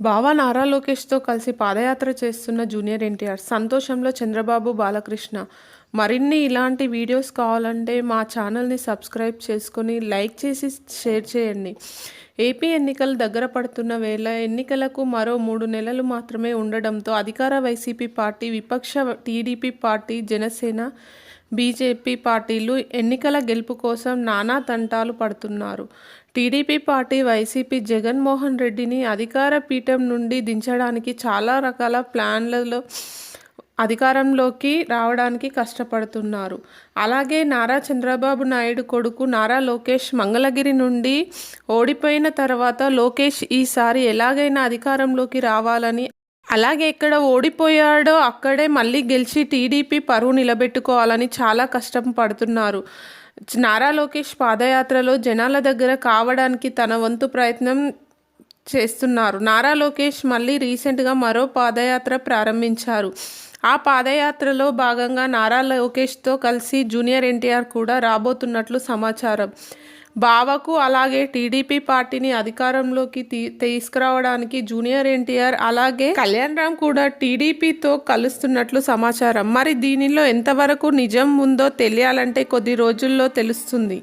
బావా నారా లోకేష్తో కలిసి పాదయాత్ర చేస్తున్న జూనియర్ ఎన్టీఆర్ సంతోషంలో చంద్రబాబు బాలకృష్ణ. మరిన్ని ఇలాంటి వీడియోస్ కావాలంటే మా ఛానల్ని సబ్స్క్రైబ్ చేసుకొని లైక్ చేసి షేర్ చేయండి. ఏపీ ఎన్నికలు దగ్గర పడుతున్న వేళ ఎన్నికలకు మరో మూడు నెలలు మాత్రమే ఉండడంతో అధికార వైసీపీ పార్టీ విపక్ష టీడీపీ పార్టీ జనసేన బీజేపీ పార్టీలు ఎన్నికల గెలుపు కోసం నానా తంటాలు పడుతున్నారు. టీడీపీ పార్టీ వైసీపీ జగన్మోహన్ రెడ్డిని అధికార పీఠం నుండి దించడానికి చాలా రకాల ప్లాన్లలో అధికారంలోకి రావడానికి కష్టపడుతున్నారు. అలాగే నారా చంద్రబాబు నాయుడు కొడుకు నారా లోకేష్ మంగళగిరి నుండి ఓడిపోయిన తర్వాత లోకేష్ ఈసారి ఎలాగైనా అధికారంలోకి రావాలని అలాగే ఎక్కడ ఓడిపోయాడో అక్కడే మళ్ళీ గెలిచి టీడీపీ పరువు నిలబెట్టుకోవాలని చాలా కష్టం పడుతున్నారు. నారా లోకేష్ పాదయాత్రలో జనాల దగ్గర కావడానికి తన వంతు ప్రయత్నం చేస్తున్నారు. నారా లోకేష్ మళ్ళీ రీసెంట్గా మరో పాదయాత్ర ప్రారంభించారు. ఆ పాదయాత్రలో భాగంగా నారా లోకేష్తో కలిసి జూనియర్ ఎన్టీఆర్ కూడా రాబోతున్నట్లు సమాచారం. బావకు అలాగే టీడీపీ పార్టీని అధికారంలోకి తీ తీసుకురావడానికి జూనియర్ ఎన్టీఆర్ అలాగే కళ్యాణ్ రామ్ కూడా టీడీపీతో కలుస్తున్నట్లు సమాచారం. మరి దీనిలో ఎంతవరకు నిజం ఉందో తెలియాలంటే కొద్ది రోజుల్లో తెలుస్తుంది.